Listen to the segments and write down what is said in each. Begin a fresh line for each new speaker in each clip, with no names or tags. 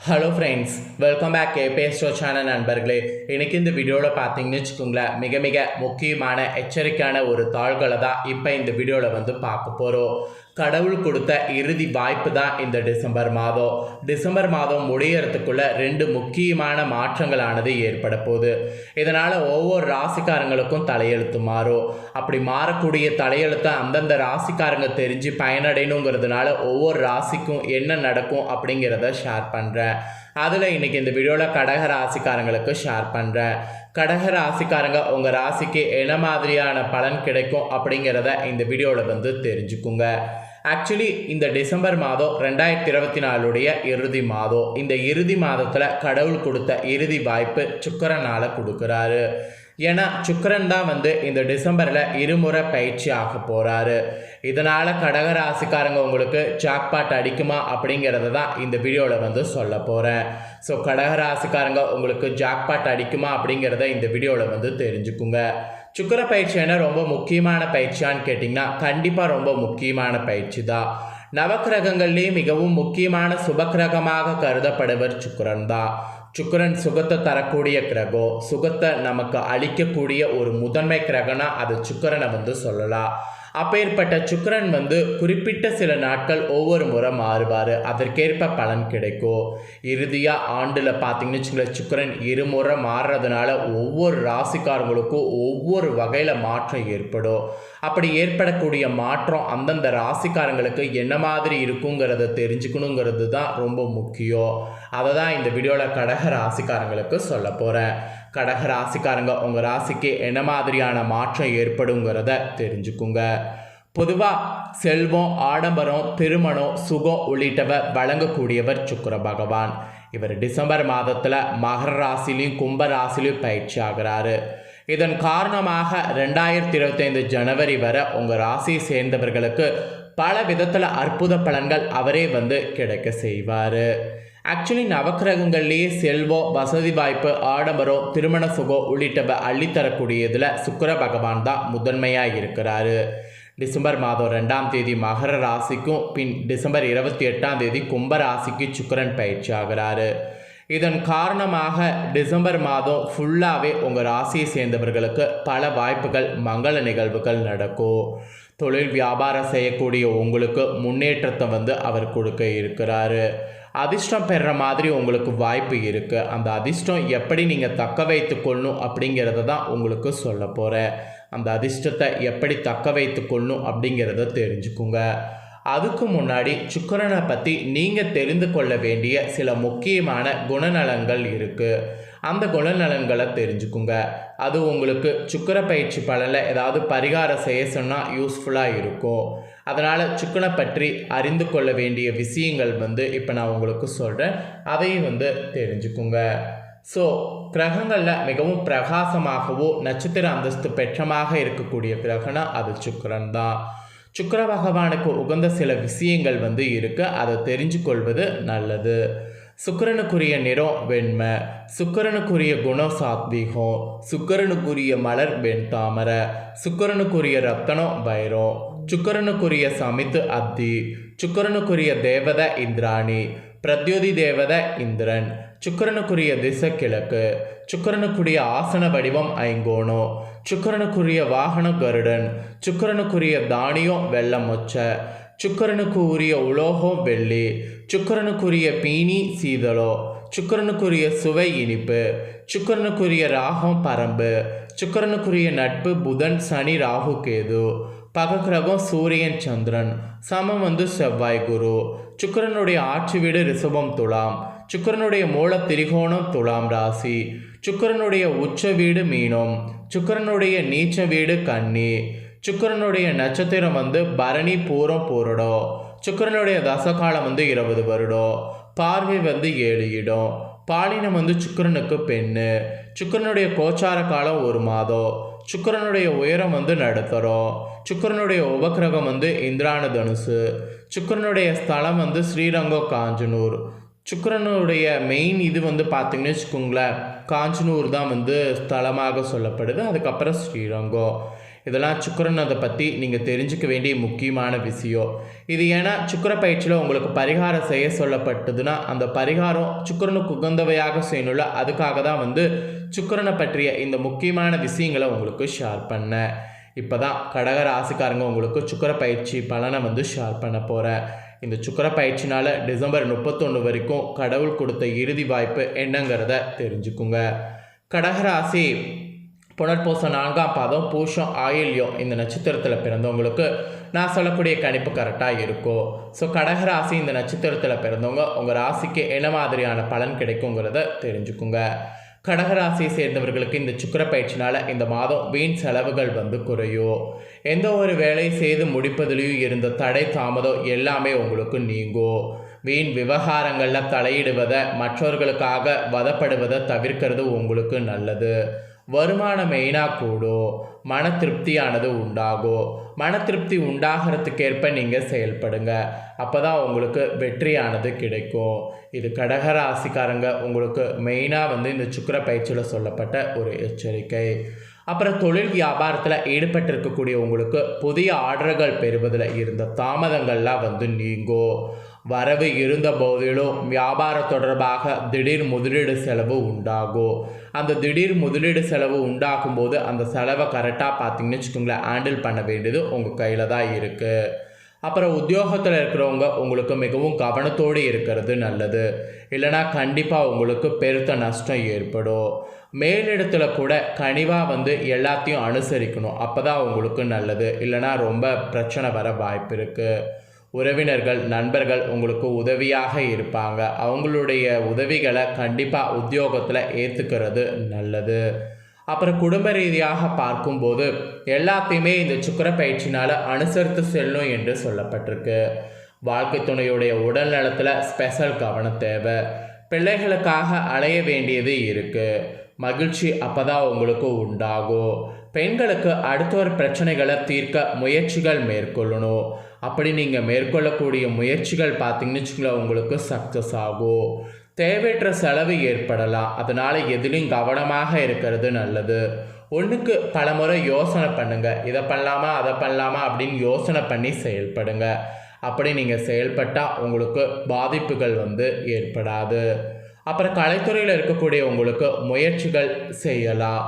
Hello friends welcome back கேபிஎஸ்டோ channel நண்பர்களே. இன்றைக்கி இந்த வீடியோவில் பார்த்தீங்கன்னு வச்சுக்கோங்களேன் மிக மிக முக்கியமான எச்சரிக்கையான ஒரு தாள்களை தான் இப்போ இந்த வீடியோவில் வந்து பார்க்க போகிறோம் கடவுள் கொடுத்த இறுதி வாய்ப்பு தான் இந்த டிசம்பர் மாதம். டிசம்பர் மாதம் முடியறதுக்குள்ள ரெண்டு முக்கியமான மாற்றங்களானது ஏற்பட போகுது. இதனால் ஒவ்வொரு ராசிக்காரங்களுக்கும் தலையெழுத்து மாறும். அப்படி மாறக்கூடிய தலையெழுத்தை அந்தந்த ராசிக்காரங்க தெரிஞ்சு பயனடையணுங்கிறதுனால ஒவ்வொரு ராசிக்கும் என்ன நடக்கும் அப்படிங்கிறத ஷேர் பண்ணுறேன் அதில் இன்றைக்கி இந்த வீடியோவில் கடக ராசிக்காரங்களுக்கு ஷேர் பண்ணுறேன் கடக ராசிக்காரங்க உங்கள் ராசிக்கு என்ன மாதிரியான பலன் கிடைக்கும் அப்படிங்கிறத இந்த வீடியோவில் வந்து தெரிஞ்சுக்குங்க. ஆக்சுவலி இந்த டிசம்பர் மாதம் ரெண்டாயிரத்தி இருபத்தி நாலுடைய இறுதி மாதம். இந்த இறுதி மாதத்தில் கடவுள் கொடுத்த இறுதி வாய்ப்பு சுக்கரனால் கொடுக்குறாரு. ஏன்னா சுக்கரன் தான் வந்து இந்த டிசம்பரில் இருமுறை பயிற்சி ஆக போகிறாரு இதனால் கடக ராசிக்காரங்க உங்களுக்கு ஜாக்பாட் அடிக்குமா அப்படிங்கிறத தான் இந்த வீடியோவில் வந்து சொல்ல போகிறேன் ஸோ கடக ராசிக்காரங்க உங்களுக்கு ஜாக்பாட் அடிக்குமா அப்படிங்கிறத இந்த வீடியோவில் வந்து தெரிஞ்சுக்குங்க. சுக்கர பயிற்சி என்ன ரொம்ப முக்கியமான பயிற்சியான்னு கேட்டிங்கன்னா கண்டிப்பாக ரொம்ப முக்கியமான பயிற்சி தான். நவக்கிரகங்கள்லேயே மிகவும் முக்கியமான சுபக்கிரகமாக கருதப்படுவர் சுக்கரன் தான். சுக்கரன் சுகத்தை தரக்கூடிய கிரகம் சுகத்தை நமக்கு அளிக்கக்கூடிய ஒரு முதன்மை கிரகனா அது சுக்கரனை வந்து சொல்லலாம். அப்பேற்பட்ட சுக்கரன் வந்து குறிப்பிட்ட சில நாட்கள் ஒவ்வொரு முறை மாறுவார். அதற்கேற்ப பலன் கிடைக்கும். இறுதியாக ஆண்டில் பார்த்தீங்கன்னு வச்சுங்களேன் சுக்கரன் இருமுறை மாறுறதுனால ஒவ்வொரு ராசிக்காரங்களுக்கும் ஒவ்வொரு வகையில் மாற்றம் ஏற்படும். அப்படி ஏற்படக்கூடிய மாற்றம் அந்தந்த ராசிக்காரங்களுக்கு என்ன மாதிரி இருக்குங்கிறத தெரிஞ்சுக்கணுங்கிறது தான் ரொம்ப முக்கியம். அதை தான் இந்த வீடியோவில் கடக ராசிக்காரங்களுக்கு சொல்ல போகிறேன் கடக ராசிக்காரங்க உங்கள் ராசிக்கு என்ன மாதிரியான மாற்றம் ஏற்படுங்கிறத தெரிஞ்சுக்குங்க. பொதுவாக செல்வம் ஆடம்பரம் திருமணம் சுகம் உள்ளிட்டவை வழங்கக்கூடியவர் சுக்கர பகவான். இவர் டிசம்பர் மாதத்தில் மகர ராசிலையும் கும்ப ராசிலையும் பயிற்சி ஆகிறாரு. இதன் காரணமாக ரெண்டாயிரத்தி இருபத்தைந்து ஜனவரி வரை உங்கள் ராசியை சேர்ந்தவர்களுக்கு பல விதத்தில் அற்புத பலன்கள் அவரே வந்து கிடைக்க செய்வார். ஆக்சுவலி நவக்கிரகங்கள்லேயே செல்வம் வசதி வாய்ப்பு ஆடம்பரம் திருமண சுகம் உள்ளிட்டவை அள்ளித்தரக்கூடியதில் சுக்கர பகவான் தான் முதன்மையாக இருக்கிறாரு. டிசம்பர் மாதம் ரெண்டாம் தேதி மகர ராசிக்கும் பின் டிசம்பர் இருபத்தி எட்டாம் தேதி கும்ப ராசிக்கு சுக்கரன் பயிற்சி ஆகிறாரு. இதன் காரணமாக டிசம்பர் மாதம் ஃபுல்லாகவே உங்கள் ராசியை சேர்ந்தவர்களுக்கு பல வாய்ப்புகள் மங்கள நிகழ்வுகள் நடக்கும். தொழில் வியாபாரம் செய்யக்கூடிய உங்களுக்கு முன்னேற்றத்தை வந்து அவர் கொடுக்க இருக்கிறாரு. அதிர்ஷ்டம் பெறுற மாதிரி உங்களுக்கு வாய்ப்பு இருக்குது அந்த அதிர்ஷ்டம் எப்படி நீங்கள் தக்க வைத்து கொள்ளணும் அப்படிங்கிறத தான் உங்களுக்கு சொல்ல போகிறேன் அந்த அதிர்ஷ்டத்தை எப்படி தக்க வைத்து கொள்ளணும் அப்படிங்கிறத தெரிஞ்சுக்குங்க. அதுக்கு முன்னாடி சுக்கரனை பற்றி நீங்கள் தெரிந்து கொள்ள வேண்டிய சில முக்கியமான குணநலங்கள் இருக்குது அந்த குணநலன்களை தெரிஞ்சுக்குங்க. அது உங்களுக்கு சுக்கர பயிற்சி பலனில் ஏதாவது பரிகாரம் செய்ய சொன்னால் யூஸ்ஃபுல்லாக இருக்கும். அதனால் சுக்கனை பற்றி அறிந்து கொள்ள வேண்டிய விஷயங்கள் வந்து இப்போ நான் உங்களுக்கு சொல்கிறேன் அதையும் வந்து தெரிஞ்சுக்குங்க. ஸோ கிரகங்களில் மிகவும் பிரகாசமாகவோ நட்சத்திர அந்தஸ்து பெற்றமாக இருக்கக்கூடிய கிரகணம் அது சுக்கரன் தான். சுக்கர பகவானுக்கு உகந்த சில விஷயங்கள் வந்து இருக்கு. அதை தெரிஞ்சு கொள்வது நல்லது. சுக்கரனுக்குரிய நிறம் வெண்மை சுக்கரனுக்குரிய குணம் சாத்வீகம் சுக்கரனுக்குரிய மலர் வெண்தாமரை சுக்கரனுக்குரிய ரத்தனம் வைரம் சுக்கரனுக்குரிய சமித்து அத்தி சுக்கரனுக்குரிய தேவதை இந்திராணி பிரத்யோதி தேவதை இந்திரன் சுக்கரனுக்குரிய திசை கிழக்கு சுக்கரனுக்குரிய ஆசன வடிவம் ஐங்கோணம் சுக்கரனுக்குரிய வாகன கருடன் சுக்கரனுக்குரிய தானியம் வெள்ளம் சுக்கரனுக்கு உரிய உலோகம் வெள்ளி சுக்கரனுக்குரிய பீனி சீதளோ சுக்கரனுக்குரிய சுவை இனிப்பு சுக்கரனுக்குரிய ராகம் பரம்பு சுக்கரனுக்குரிய நட்பு புதன் சனி ராகு கேது பகக்கிரகம் சூரியன் சந்திரன் சமம் வந்து செவ்வாய் குரு சுக்கரனுடைய ஆட்சி வீடு ரிஷபம் துலாம் சுக்கரனுடைய மூல திரிகோணம் துலாம் ராசி சுக்கரனுடைய உச்ச வீடு மீனம் சுக்கரனுடைய நீச்ச வீடு கன்னி சுக்கரனுடைய நட்சத்திரம் வந்து பரணி பூரம் பூரடம் சுக்கரனுடைய தசகாலம் வந்து இருபது வருடம் பார்வை வந்து ஏழு இடம். பாலினம் வந்து சுக்கரனுக்கு பெண்ணு. சுக்கரனுடைய கோச்சார காலம் ஒரு மாதம் சுக்கரனுடைய உயரம் வந்து நடுத்தரம் சுக்கரனுடைய உபக்கிரகம் வந்து இந்திரான தனுசு. சுக்கரனுடைய ஸ்தலம் வந்து ஸ்ரீரங்கம் காஞ்சனூர். சுக்கரனுடைய மெயின் இது வந்து பார்த்திங்கன்னு வச்சுக்கோங்களேன். காஞ்சனூர் தான் வந்து ஸ்தலமாக சொல்லப்படுது. அதுக்கப்புறம் ஸ்ரீரங்கம் இதெல்லாம் சுக்கரனதை பற்றி நீங்கள் தெரிஞ்சுக்க வேண்டிய முக்கியமான விஷயம். இது ஏன்னா சுக்கர பயிற்சியில் உங்களுக்கு பரிகாரம் செய்ய சொல்லப்பட்டதுன்னா அந்த பரிகாரம் சுக்கரனுக்கு உகந்தவையாக செய்யணும்ல அதுக்காக தான் வந்து சுக்கரனை பற்றிய இந்த முக்கியமான விஷயங்களை உங்களுக்கு ஷேர் பண்ணேன். இப்போ தான் கடக ராசிக்காரங்க உங்களுக்கு சுக்கர பயிற்சி பலனை வந்து ஷேர் பண்ண போகிறேன் இந்த சுக்கர பயிற்சினால் டிசம்பர் முப்பத்தொன்று வரைக்கும் கடவுள் கொடுத்த இறுதி வாய்ப்பு என்னங்கிறத தெரிஞ்சுக்குங்க. கடகராசி புனர்பூசம் நான்காம் பாதம் பூஷம் ஆயில்யம் இந்த நட்சத்திரத்தில் பிறந்தவங்களுக்கு நான் சொல்லக்கூடிய கணிப்பு கரெக்டாக இருக்கும் ஸோ கடகராசி இந்த நட்சத்திரத்தில் பிறந்தவங்க உங்கள் ராசிக்கு என்ன மாதிரியான பலன் கிடைக்குங்கிறத தெரிஞ்சுக்குங்க. கடகராசியை சேர்ந்தவர்களுக்கு இந்த சுக்கர பயிற்சினால் இந்த மாதம் வீண் செலவுகள் வந்து குறையும் எந்த ஒரு வேலையை செய்து முடிப்பதிலையும் இருந்த தடை தாமதம் எல்லாமே உங்களுக்கு நீங்கும் வீண் விவகாரங்களில் தலையிடுவதை மற்றவர்களுக்காக வதப்படுவதை தவிர்க்கிறது உங்களுக்கு நல்லது. வருமானம் மெயினாக கூடும் மன திருப்தியானது உண்டாகும் மன திருப்தி உண்டாகிறதுக்கேற்ப நீங்கள் செயல்படுங்க. அப்போ தான் உங்களுக்கு வெற்றியானது கிடைக்கும். இது கடக ராசிக்காரங்க உங்களுக்கு மெயினாக வந்து இந்த சுக்கர பயிற்சியில் சொல்லப்பட்ட ஒரு எச்சரிக்கை. அப்புறம் தொழில் வியாபாரத்தில் ஈடுபட்டிருக்கக்கூடிய உங்களுக்கு புதிய ஆர்டர்கள் பெறுவதில் இருந்த தாமதங்கள்லாம் வந்து நீங்கும் வரவு இருந்த போதிலும் வியாபாரம் தொடர்பாக திடீர் முதலீடு செலவு உண்டாகும் அந்த திடீர் முதலீடு செலவு உண்டாகும் போது அந்த செலவை கரெக்டாக பார்த்தீங்கன்னு வச்சுக்கோங்களேன் ஹேண்டில் பண்ண வேண்டியது உங்கள் கையில் தான் இருக்குது அப்புறம் உத்தியோகத்தில் இருக்கிறவங்க உங்களுக்கு மிகவும் கவனத்தோடு இருக்கிறது நல்லது. இல்லைனா கண்டிப்பாக உங்களுக்கு பெருத்த நஷ்டம் ஏற்படும். மேலிடத்தில் கூட கனிவாக வந்து எல்லாத்தையும் அனுசரிக்கணும். அப்போ தான் உங்களுக்கு நல்லது. இல்லைனா ரொம்ப பிரச்சனை வர வாய்ப்பு இருக்குது உறவினர்கள் நண்பர்கள் உங்களுக்கு உதவியாக இருப்பாங்க. அவங்களுடைய உதவிகளை கண்டிப்பாக உத்தியோகத்தில் ஏற்றுக்கிறது நல்லது. அப்புறம் குடும்ப ரீதியாக பார்க்கும்போது எல்லாத்தையுமே இந்த சுக்கர பயிற்சினால் அனுசரித்து செல்லும் என்று சொல்லப்பட்டிருக்கு. வாழ்க்கை துணையுடைய உடல் நலத்தில் ஸ்பெஷல் கவனம் தேவை. பிள்ளைகளுக்காக அலைய வேண்டியது இருக்குது மகிழ்ச்சி அப்போ தான் உங்களுக்கு உண்டாகும். பெண்களுக்கு அடுத்த ஒரு பிரச்சனைகளை தீர்க்க முயற்சிகள் மேற்கொள்ளணும். அப்படி நீங்கள் மேற்கொள்ளக்கூடிய முயற்சிகள் பார்த்தீங்கன்னு வச்சுக்கோங்களேன் உங்களுக்கு சக்ஸஸ் ஆகும். தேவையற்ற செலவு ஏற்படலாம். அதனால் எதிலையும் கவனமாக இருக்கிறது நல்லது. ஒன்றுக்கு பலமுறை யோசனை பண்ணுங்கள் இதை பண்ணலாமா அதை பண்ணலாமா அப்படின்னு யோசனை பண்ணி செயல்படுங்க. அப்படி நீங்கள் செயல்பட்டால் உங்களுக்கு பாதிப்புகள் வந்து ஏற்படாது. அப்புறம் கலைத்துறையில் இருக்கக்கூடிய உங்களுக்கு முயற்சிகள் செய்யலாம்.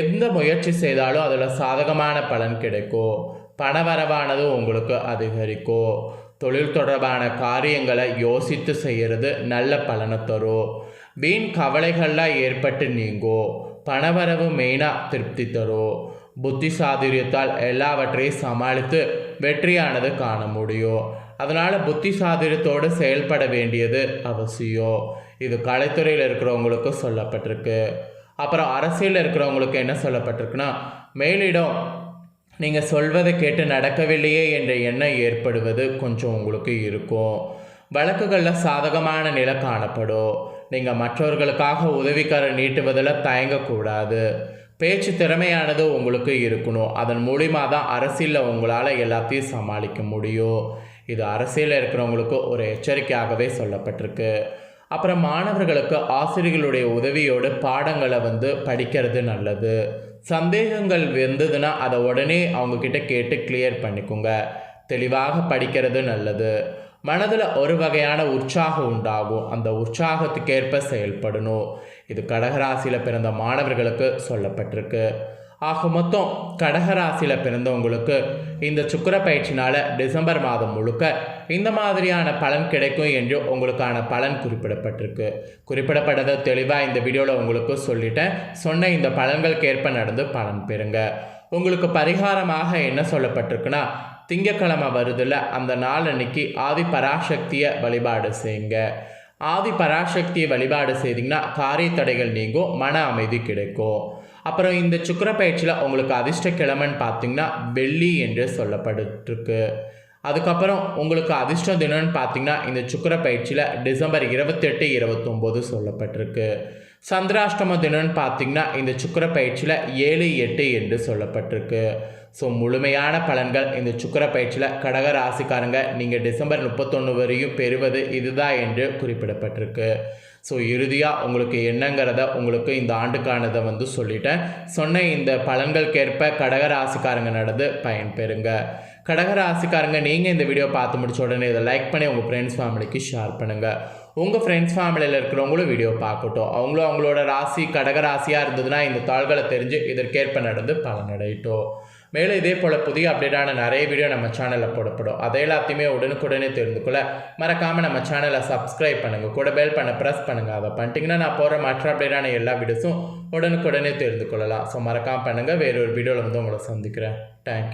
எந்த முயற்சி செய்தாலும் அதில் சாதகமான பலன் கிடைக்கும். பணவரவானது உங்களுக்கு அதிகரிக்கும் தொழில் தொடர்பான காரியங்களை யோசித்து செய்கிறது நல்ல பலனை தரும் வீண் கவலைகள்லாம் ஏற்பட்டு நீங்கும் பணவரவு மெயினாக திருப்தி தரும் புத்தி சாதுரியத்தால் எல்லாவற்றையும் சமாளித்து வெற்றியானது காண முடியும் அதனால் புத்தி சாதுரியத்தோடு செயல்பட வேண்டியது அவசியம் இது கலைத்துறையில் இருக்கிறவங்களுக்கு சொல்லப்பட்டிருக்கு. அப்புறம் அரசியலில் இருக்கிறவங்களுக்கு என்ன சொல்லப்பட்டிருக்குன்னா மேலிடம் நீங்கள் சொல்வதை கேட்டு நடக்கவில்லையே என்ற எண்ணம் ஏற்படுவது கொஞ்சம் உங்களுக்கு இருக்கும். வழக்குகளில் சாதகமான நிலை காணப்படும். நீங்கள் மற்றவர்களுக்காக உதவிக்கார நீட்டுவதில் தயங்கக்கூடாது. பேச்சு திறமையானது உங்களுக்கு இருக்கணும். அதன் மூலிமா தான் அரசியலில் உங்களால் எல்லாத்தையும் சமாளிக்க முடியும். இது அரசியலில் இருக்கிறவங்களுக்கு ஒரு எச்சரிக்கையாகவே சொல்லப்பட்டிருக்கு. அப்புறம் மாணவர்களுக்கு ஆசிரியர்களுடைய உதவியோடு பாடங்களை வந்து படிக்கிறது நல்லது. சந்தேகங்கள் வந்ததுன்னா அதை உடனே அவங்கக்கிட்ட கேட்டு கிளியர் பண்ணிக்கோங்க. தெளிவாக படிக்கிறது நல்லது. மனதில் ஒரு வகையான உற்சாகம் உண்டாகும். அந்த உற்சாகத்துக்கேற்ப செயல்படணும். இது கடகராசியில் பிறந்த மாணவர்களுக்கு சொல்லப்பட்டிருக்கு. ஆக மொத்தம் கடகராசியில் பிறந்தவங்களுக்கு இந்த சுக்கர பயிற்சினால் டிசம்பர் மாதம் முழுக்க இந்த மாதிரியான பலன் கிடைக்கும் என்று உங்களுக்கான பலன் குறிப்பிடப்பட்டிருக்கு. குறிப்பிடப்பட்டதை தெளிவாக இந்த வீடியோவில் உங்களுக்கு சொல்லிட்டேன். சொன்ன இந்த பலன்களுக்கு ஏற்ப நடந்து பலன் பெறுங்க. உங்களுக்கு பரிகாரமாக என்ன சொல்லப்பட்டிருக்குன்னா திங்கக்கிழமை வருதுல அந்த நாள் அன்னைக்கு ஆதி பராசக்தியை வழிபாடு செய்யுங்க. ஆதி பராசக்தியை வழிபாடு செய்தீங்கன்னா காரிய தடைகள் நீங்கும் மன அமைதி கிடைக்கும். அப்புறம் இந்த சுக்கர பயிற்சியில் உங்களுக்கு அதிர்ஷ்ட கிழமைன்னு பார்த்தீங்கன்னா வெள்ளி என்று சொல்லப்பட்டுருக்கு. அதுக்கப்புறம் உங்களுக்கு அதிர்ஷ்ட தினம்னு பார்த்தீங்கன்னா இந்த சுக்கர பயிற்சியில் டிசம்பர் இருபத்தெட்டு இருபத்தொம்போது சொல்லப்பட்டிருக்கு. சந்திராஷ்டம தினம்னு பார்த்தீங்கன்னா இந்த சுக்கர பயிற்சியில் ஏழு எட்டு என்று சொல்லப்பட்டிருக்கு. ஸோ முழுமையான பலன்கள் இந்த சுக்கர பயிற்சியில் கடக ராசிக்காரங்க நீங்கள் டிசம்பர் முப்பத்தொன்று வரையும் பெறுவது இதுதான் என்று குறிப்பிடப்பட்டிருக்கு. ஸோ இறுதியாக உங்களுக்கு என்னங்கிறத உங்களுக்கு இந்த ஆண்டுக்கானதை வந்து சொல்லிட்டேன். சொன்ன இந்த பலன்களுக்கேற்ப கடகராசிக்காரங்க நடந்து பயன்பெறுங்க கடகராசிக்காரங்க நீங்கள் இந்த வீடியோ பார்த்து முடிச்ச உடனே இதை லைக் பண்ணி உங்கள் ஃப்ரெண்ட்ஸ் ஃபேமிலிக்கு ஷேர் பண்ணுங்கள் உங்கள் ஃப்ரெண்ட்ஸ் ஃபேமிலியில் இருக்கிறவங்களும் வீடியோ பார்க்கட்டும். அவங்களும் அவங்களோட ராசி கடக ராசியாக இருந்ததுன்னா இந்த தாள்களை தெரிஞ்சு இதற்கேற்ப நடந்து பலனடையட்டும். மேலும் இதே போல் புதிய அப்டேட்டான நிறைய வீடியோ நம்ம சேனலில் போடப்படும். அதை எல்லாத்தையுமே உடனுக்குடனே தெரிந்து கொள்ள மறக்காமல் நம்ம சேனலை சப்ஸ்கிரைப் பண்ணுங்கள் கூட பெல் பண்ண ப்ரெஸ் பண்ணுங்கள் அதை பண்ணிட்டீங்கன்னா நான் போகிற மற்ற அப்டேட்டான எல்லா வீடியோஸும் உடனுக்குடனே தெரிந்து கொள்ளலாம் ஸோ மறக்காமல் பண்ணுங்கள் வேறொரு வீடியோவில் வந்து உங்களை சந்திக்கிறேன். தேங்க்யூ